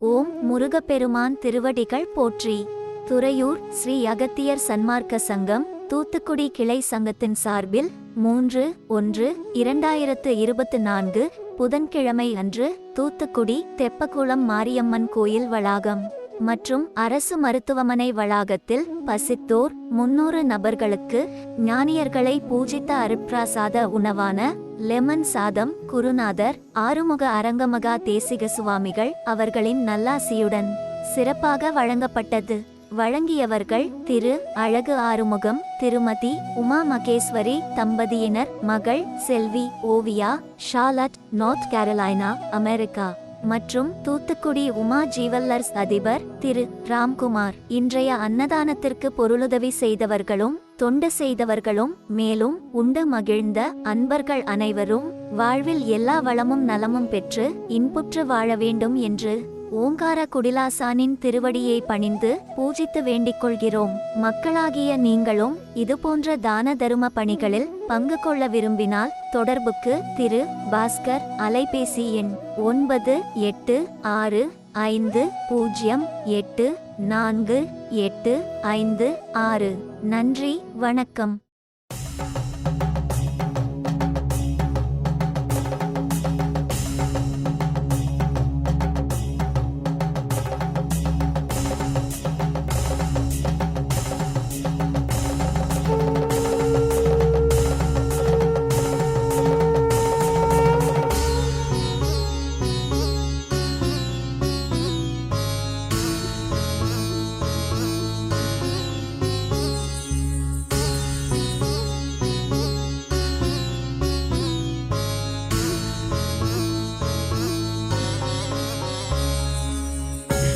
ஓம் முருகப்பெருமான் திருவடிகள் போற்றி. துறையூர் ஸ்ரீ அகத்தியர் சன்மார்க்க சங்கம் தூத்துக்குடி கிளை சங்கத்தின் சார்பில் மூன்று ஒன்று இரண்டாயிரத்து இருபத்து நான்கு புதன்கிழமை அன்று தூத்துக்குடி தெப்பக்குளம் மாரியம்மன் கோயில் வளாகம். மற்றும் அரசு மருத்துவமனை வளாகத்தில் பசித்தோர் முன்னூறு நபர்களுக்கு ஞானியர்களை பூஜித்த அருப்பிராசாத உணவான லெமன் சாதம் குருநாதர் ஆறுமுக அரங்கமகா தேசிக சுவாமிகள் அவர்களின் நல்லாசியுடன் சிறப்பாக வழங்கப்பட்டது. வழங்கியவர்கள் திரு அழகு ஆறுமுகம் திருமதி உமா மகேஸ்வரி தம்பதியினர் மகள் செல்வி Oviya Charlotte North Carolina America. மற்றும் தூத்துக்குடி உமா ஜீவல்லர்ஸ் அதிபர் திரு ராம்குமார். இன்றைய அன்னதானத்திற்கு பொருளுதவி செய்தவர்களும் தொண்டு செய்தவர்களும் மேலும் உண்டு மகிழ்ந்த அன்பர்கள் அனைவரும் வாழ்வில் எல்லா வளமும் நலமும் பெற்று இன்புற்று வாழ வேண்டும் என்று ஓங்கார குடிலாசானின் திருவடியை பணிந்து பூஜித்து வேண்டிக் கொள்கிறோம் மக்களாகிய நீங்களும் இதுபோன்ற தான தரும பணிகளில் பங்கு கொள்ள விரும்பினால் தொடர்புக்கு திரு. பாஸ்கர் அலைபேசி எண் ஒன்பது எட்டு ஆறு ஐந்து பூஜ்ஜியம் எட்டு நான்கு எட்டு ஐந்து ஆறு. நன்றி வணக்கம்.